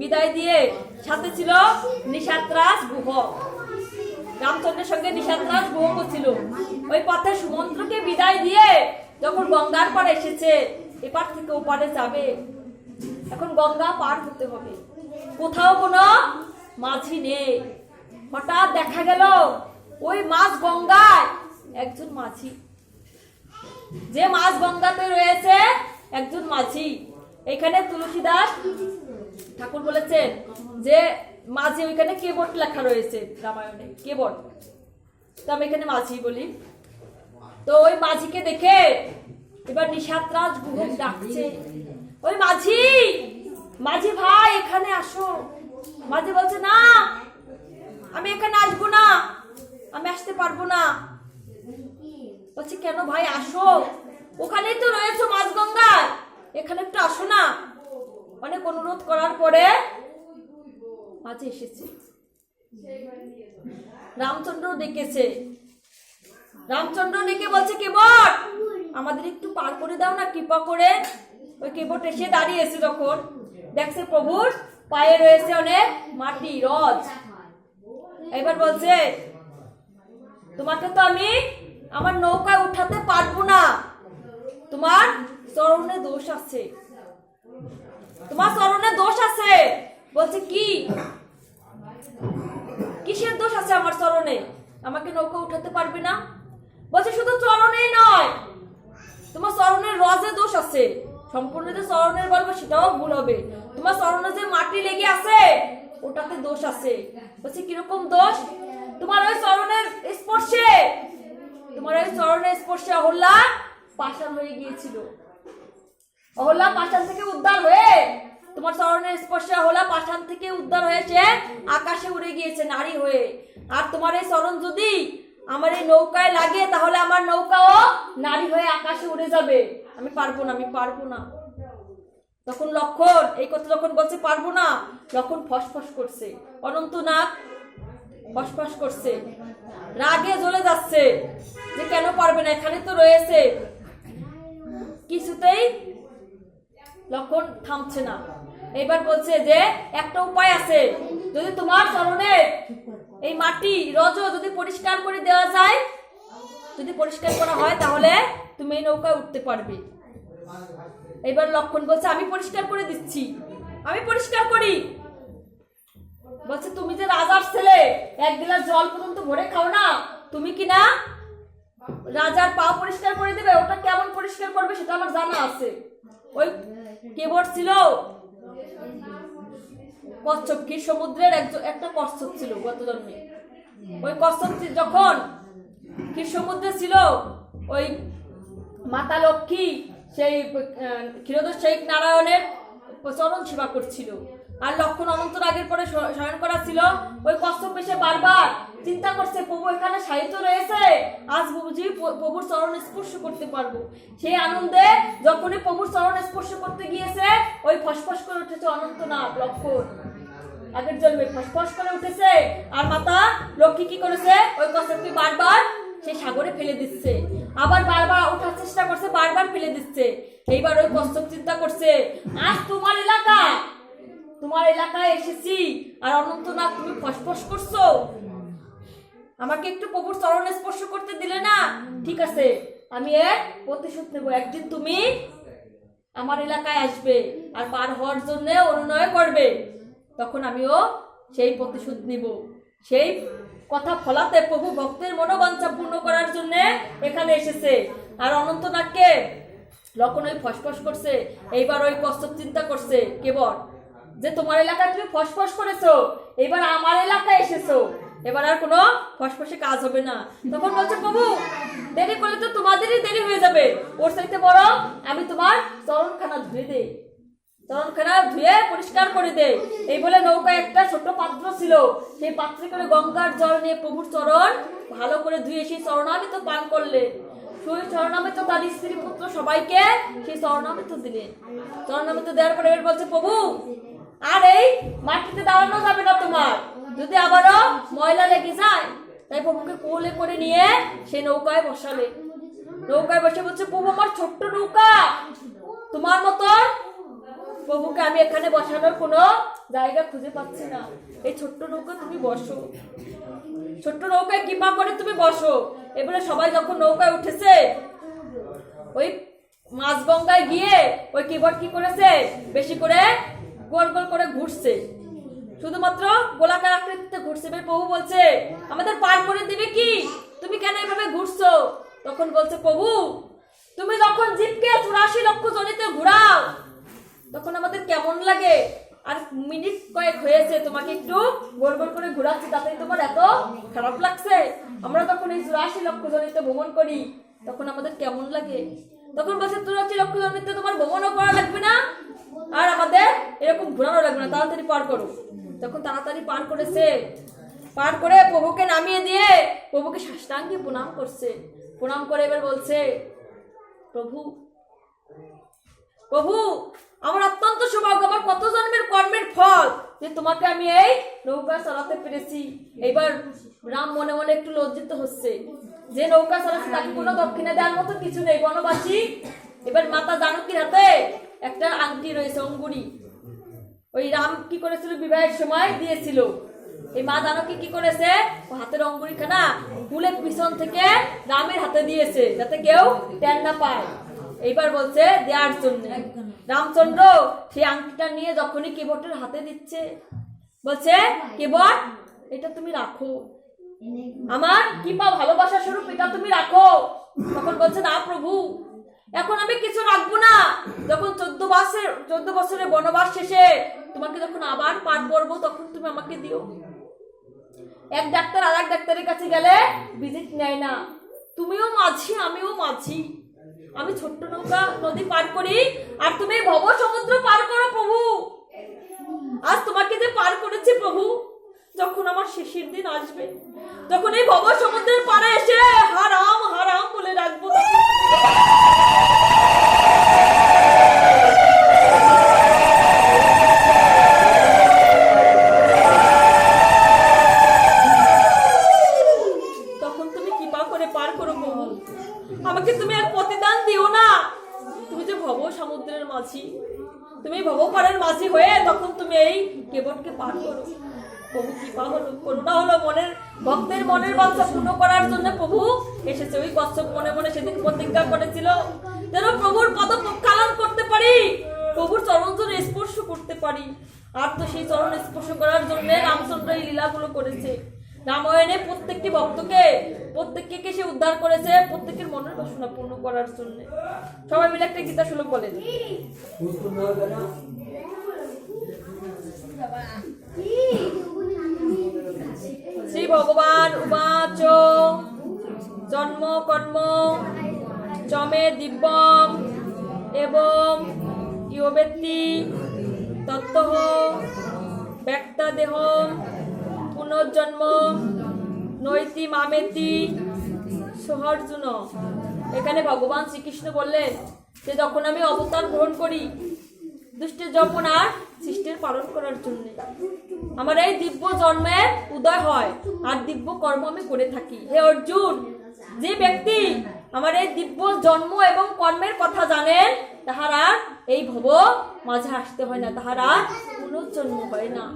বিদায় দিয়ে সাথে ছিল নিশাত্রাস গুহ। রামচন্দ্রের সঙ্গে নিশাত্রাস গুহ ছিল ওই পথে সুমন্ত্রকে বিদায় দিয়ে যখন গঙ্গার পাড়ে এসেছে, এপার থেকে ওপারে যাবে। এখন গঙ্গা পার হতে হবে। কোথাও কোনো মাঝি নেই। হঠাৎ দেখা গেল, ওই মাছ গঙ্গায় একজন মাঝি। যে মাছ গঙ্গাতে রয়েছে একজন মাঝি। এখানে তুলসীদাস ঠাকুর বলেছেন যে মাঝি ওইখানে কেবট লেখা রয়েছে রামায়ণে, কেবট। তো আমি এখানে মাঝি বলি। তো ওই মাঝিকে দেখে এবার নিশাত্রাজ গুহ ডাকছে। ওই মাঝি মাঝি ভাই, এখানে আসো। মাঝি বলছে, না, আমি এখানে আসব না, আমি আসতে পারব না। বলছি, কেন ভাই, আসো। ওখানেই তো রয়েছে মাঝগঙ্গায়। এখানে একটু আসো না। অনেক অনুরোধ করার পরে মাঝে এসেছে। রামচন্দ্র ডেকেছে। রামচন্দ্র ডেকে বলছে, কেবট, আমাদের একটু পার করে দাও না, কৃপা করে। ওই কেবট এসে দাঁড়িয়েছে তখন দেখছে প্রভুর পায়ে রয়েছে অনেক মাটি, রজ। এবার বলছে, তোমাকে তো আমি আমার নৌকায় উঠাতে পারব না। তোমার চরণে দোষ আছে। তোমার চরণে দোষ আছে। বলছে কি? কিসের দোষ আছে আমার চরণে আমাকে নৌকা উঠাতে পারবে না? বলছে শুধু চরণেই নয়, তোমার চরণের রজে দোষ আছে। সম্পূর্ণ যে চরণের বলব সেটাও ভুল হবে। তোমার চরণে যে মাটি লেগে আছে, ওটাতে দোষ আছে। বলছে, কীরকম দোষ? তোমার ওই চরণের স্পর্শে, তোমার ওই চরণের স্পর্শে অহল্যা পাষাণ হয়ে গিয়েছিল। অহল্যা পাষাণ থেকে উদ্ধার হয়ে, তোমার চরণের স্পর্শে অহল্যা পাষাণ থেকে উদ্ধার হয়েছে আকাশে উড়ে গিয়েছে নারী হয়ে। আর তোমার এই চরণ যদি আমার এই নৌকায় লাগে, তাহলে আমার নৌকাও নারী হয়ে আকাশে উড়ে যাবে। আমি পারব না, আমি পারব না। তখন লক্ষণ, এই কথা যখন বলছে, পারব না, লক্ষণ ফসফস করছে। অনন্তনাথ ফসফস করছে। রাগে জ্বলে যাচ্ছে যে কেন পারবে না? এখানে তো রয়েছে। কিছুতেই লক্ষণ থামছে না। এবার বলছে যে, একটা উপায় আছে। যদি তোমার চরণে এই মাটি, রজ যদি পরিষ্কার করে দেওয়া যায়, যদি পরিষ্কার করা হয়, তাহলে তুমি এই নৌকায় উঠতে পারবে। এবার লক্ষণ বলছে, আমি পরিষ্কার করে দিচ্ছি। আমি পরিষ্কার করি। বলছে, তুমি যে রাজার ছেলে, এক গ্লাস জল পর্যন্ত ভরে খাও না, তুমি কি না রাজার পা পরিষ্কার করে দেবে? ওটা কেমন পরিষ্কার করবে সেটা আমার জানা আছে। ওই কেবট ছিল কচ্ছপ। কি সমুদ্রের একটা কচ্ছপ ছিল গত জন্মে ওই কচ্ছপ যখন কি সমুদ্রে ছিল ওই মাতা লক্ষ্মী সেই আহ, ক্ষীরোদর শেখ নারায়ণের চরণ সেবা করছিল। আর লক্ষণ অনন্ত আগের পরে শয়ন করা ছিল। ওই কচ্ছপ এসে বারবার এখানে সাহিত্য রয়েছে, আজ বুঝি প্রভুর চরণ স্পর্শ করতে পারব। সেই আনন্দে যখনই প্রভুর চরণ স্পর্শ করতে গিয়েছে, ওই ফসফস করে উঠেছে অনন্তনাথ লক্ষণ আগের জন্মে ফসফস করে উঠেছে, আর মাতা লক্ষ্মী কি করেছে? ওই কচ্ছপকে বারবার সে সাগরে ফেলে দিচ্ছে। আবার বারবার ওঠার চেষ্টা করছে, বারবার ফেলে দিচ্ছে। এইবার ওই কচ্ছপ চিন্তা করছে, আজ তোমার এলাকা তোমার এলাকায় এসেছি, আর অনন্তনাথ তুমি ফসফস করছ? আমাকে একটু প্রভুর চরণ স্পর্শ করতে দিলে না? ঠিক আছে, আমি এর প্রতিশোধ নেব। একদিন তুমি আমার এলাকায় আসবে আর পার হওয়ার জন্য অনুনয় করবে। তখন আমিও সেই প্রতিশোধ নিব। সেই কথা ফলাতে প্রভু ভক্তের মনোবাঞ্ছা পূর্ণ করার জন্য এখানে এসেছে। আর অনন্তনাগকে লক্ষণ ওই ফসফস করছে, এইবার ওই কষ্ট চিন্তা করছে, কেবল যে তোমার এলাকায় তুমি ফসফস করেছ এবার আমার এলাকায় এসেছ। এবার আর কোনো ফসফসে কাজ হবে না। তখন বলছে, প্রভু, দেরি করলে তো তোমাদেরই দেরি হয়ে যাবে। ওর সাথে বড় আমি তোমার চরণখানা ধুয়ে দেই। চরণখানা ধুয়ে পরিষ্কার করে দে এই বলে নৌকায় একটা ছোট পাত্র ছিল। সেই পাত্রে করে গঙ্গার জল নিয়ে প্রভুর চরণ ভালো করে ধুয়ে সেই চরণামৃত পান করলে। সেই চরণামৃত তার স্ত্রী পুত্র সবাইকে সেই চরণামৃত দিলেন চরণামৃত দেওয়ার পরে এবার বলছে, প্রভু, আর এই মাটিতে দাঁড়ানো যাবে না তোমার। যদি আবারও ময়লা লেগে যায়, তাই প্রভুকে কোলে করে নিয়ে সেই নৌকায় বসালে। নৌকায় বসে বলছে, প্রভু, আমার ছোট্ট নৌকা, তোমার মতন প্রভুকে আমি এখানে বসানোর কোনো জায়গা খুঁজে পাচ্ছি না। এই ছোট্ট নৌকা তুমি বসো। ছোট্ট নৌকায় কৃপা করে তুমি বসো। এবারে সবাই যখন নৌকায় উঠেছে, ওই মাছ গঙ্গায় গিয়ে ওই কিবোর্ড কি করেছে? বেশি করে গোল গোল করে ঘুরছে। শুধুমাত্র গোলাকার আকৃতিতে ঘুরছে এবার প্রভু বলছে, আমাদের পার করে দিবে কি? তুমি কেন এভাবে ঘুরছো? তখন বলছে, প্রভু, তুমি যখন জিপকে চুরাশি লক্ষ জনিতে ঘুরাও, তখন আমাদের কেমন লাগে? আর মিনিট কয়েক হয়েছে, তোমাকে একটু গোল গোল করে ঘোরাচ্ছি, তাতেই তোমার এত খারাপ লাগছে। আমরা তখন এই চুরাশি লক্ষ জনিতে ভ্রমণ করি, তখন আমাদের কেমন লাগে? তখন বলছে, চুরাশি লক্ষ জনিতে তোমার ভ্রমণও করা লাগবে না, আর আমাদের এরকম ঘোরানো লাগবে না, তাড়াতাড়ি পার করো। তখন তাড়াতাড়ি পার করেছে। পার করে প্রভুকে নামিয়ে দিয়ে প্রভুকে সাষ্টাঙ্গে প্রণাম করছে। প্রণাম করে এবার বলছে, প্রভু প্রভু, আমার অত্যন্ত সৌভাগ্য, আমার কত জন্মের কর্মের ফল যে তোমাকে আমি এই নৌকা চালাতে পেরেছি। এবার রাম মনে মনে একটু লজ্জিত হচ্ছে যে নৌকা চালাচ্ছে তাকে কোনো দক্ষিণে দেওয়ার মতো কিছু নেই, বনবাসী। এবার মাতা জানকীর হাতে একটা আংটি রয়েছে, অঙ্গুরি। ওই রাম কি করেছিল? বিবাহের সময় দিয়েছিল। এই মা জানকী কি করেছে? হাতের অঙ্গুরিখানা খুলে পিছন থেকে রামের হাতে দিয়েছে, যাতে কেউ টেন না পায়। এইবার বলছে দেওয়ার জন্য রামচন্দ্র সেই আংটিটা নিয়ে যখনই কিবোর্ডের হাতে দিচ্ছে, বলছে কিবোর্ড এটা তুমি রাখো। আমার কিংবা ভালোবাসা স্বরূপ এটা তুমি রাখো। তখন বলছে, না প্রভু, এখন আমি কিছু রাখব না। যখন চোদ্দ বছর, চোদ্দ বছরের বনবাস শেষে তোমাকে যখন আবার পাঠ করব তখন তুমি আমাকে দিও। এক ডাক্তার আর এক ডাক্তারের কাছে গেলে ভিজিট নেয় না। তুমিও মাঝি, আমিও মাঝি। আমি ছোট্ট নৌকা নদী পার করি, আর তুমি ভব সমুদ্র পার করো প্রভু। আজ তোমাকে যে পার করেছি প্রভু, যখন আমার শেষের দিন আসবে, তখন এই ভব সমুদ্রের পাড়ে এসে হারাম হারাম সমুদ্রের মাঝি। তুমি ভবপাড়ের মাঝি হয়ে তখন তুমি এই কেবটকে পার করো। প্রভু কৃপা হলো, করুণা হলো মনের, ভক্তের মনের বাঞ্ছা পূর্ণ করার জন্য প্রভু এসেছে। ওই কচ্ছপ মনে মনে সেদিন প্রতিজ্ঞা করেছিল যেন প্রভুর পদ প্রক্ষালন করতে পারি, প্রভুর চরণ জন্য স্পর্শ করতে পারি। আর তো সেই চরণ স্পর্শ করার জন্য রামচন্দ্র এই লীলাগুলো করেছে। রামায়ণে প্রত্যেকটি ভক্তকে, প্রত্যেককে সে উদ্ধার করেছে, প্রত্যেকের মনের বাসনা পূর্ণ করার জন্য। সবাই মিলে একটা গীতা শ্লোক বলেন। শ্রী ভগবান উবাচ, জন্ম কর্ম চমে দিব্যম, এবং ইয়বেত্তি তত্ত্ব ব্যক্তাদেহ পুনর্জন্ম নৈতি মামেতি, সোহার্জুন। এখানে ভগবান শ্রীকৃষ্ণ বললেন যে যখন আমি অবতার গ্রহণ করি, দুষ্টের যখন আর সৃষ্টির পালন করার জন্য। আমার এই দিব্য জন্মের উদয় হয়, আর দিব্য কর্ম আমি করে থাকি। হে অর্জুন, যে ব্যক্তি আমার এই দিব্য জন্ম এবং কর্মের কথা জানেন তাহার এই ভব মাঝে আসতে হয় না, তাহার পুনর্জন্ম হয় না।